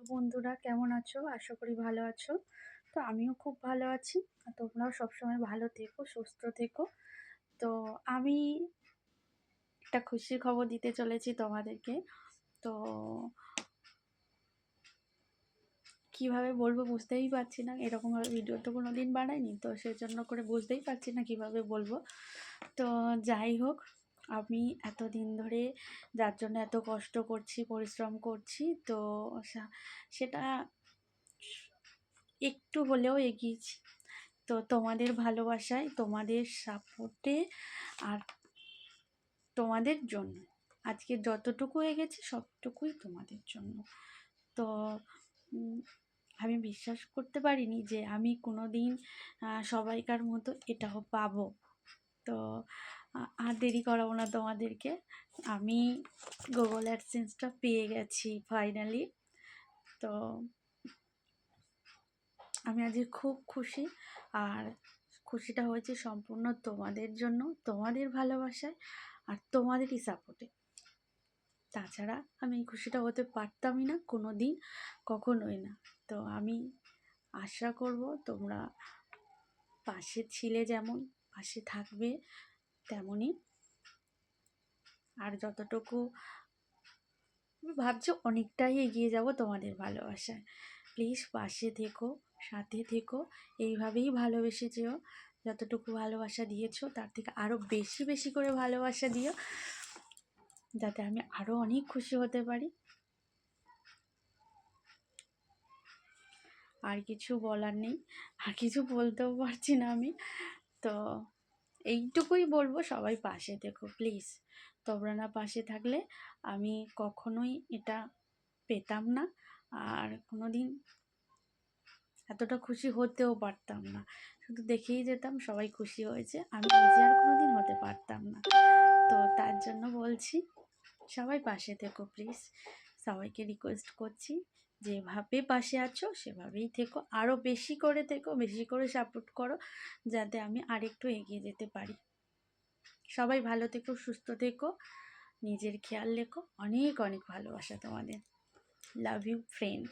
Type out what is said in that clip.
বন্ধুরা, কেমন আছো? আশা করি ভালো আছো। তো আমিও খুব ভালো আছি। আর তোমরাও সবসময় ভালো থেকো, সুস্থ থেকো। তো আমি একটা খুশির খবর দিতে চলেছি তোমাদেরকে। তো কীভাবে বলব বুঝতেই পারছি না। এরকমভাবে ভিডিও তো কোনো দিন বানাইনি, তো সেই জন্য করে বুঝতেই পারছি না কীভাবে বলব। তো যাই হোক আমি এতদিন ধরে যার জন্য এত কষ্ট করছি, পরিশ্রম করছি, তো সেটা একটু হলেও এগিয়েছি। তো তোমাদের ভালোবাসায়, তোমাদের সাপোর্টে আর তোমাদের জন্য। আজকে যতটুকু এগেছে, সবটুকুই তোমাদের জন্য। তো আমি বিশ্বাস করতে পারিনি যে আমি কোনো দিন সবাইকার মতো এটাও পাবো। তো আর দেরি করাবো না তোমাদেরকে। আমি গুগল অ্যাডসেন্সটা পেয়ে গেছি ফাইনালি তো, আমি আজকে খুব খুশি। আর খুশিটা হয়েছে সম্পূর্ণ তোমাদের জন্য, তোমাদের ভালোবাসায় আর তোমাদেরই সাপোর্টে তাছাড়া আমি এই খুশিটা হতে পারতামই না কোনো দিন কখনোই না। তো আমি আশা করব তোমরা পাশে ছিলে যেমন। পাশে থাকবে তেমনই। আর যতটুকু আমি ভাবছি অনেকটাই এগিয়ে যাব তোমাদের ভালোবাসায়। প্লিজ পাশে থেকো, সাথে থেকো, এইভাবেই ভালোবেসে যেও। যতটুকু ভালোবাসা দিয়েছ, তার থেকে আরও বেশি বেশি করে ভালোবাসা দিও, যাতে আমি আরও অনেক খুশি হতে পারি। আর কিছু বলার নেই, আর কিছু বলতেও পারছি না আমি। তো এইটুকুই বলব, সবাই পাশে থেকো, প্লিজ। তোমরা না পাশে থাকলে আমি কখনোই এটা পেতাম না আর কোনো দিন এতটা খুশি হতেও পারতাম না। শুধু দেখেই যেতাম, সবাই খুশি হয়েছে, আমি নিজে আর কোনো দিন হতে পারতাম না। তো তার জন্য বলছি, সবাই পাশে থেকো, প্লিজ। সবাইকে রিকোয়েস্ট করছি যেভাবে পাশে আছো, সেভাবেই থেকো। আরও বেশি করে থেকো, বেশি করে সাপোর্ট করো, যাতে আমি আরেকটু এগিয়ে যেতে পারি। সবাই ভালো থেকো, সুস্থ থেকো, নিজের খেয়াল রেখো। অনেক অনেক ভালোবাসা তোমাদের। Love you friend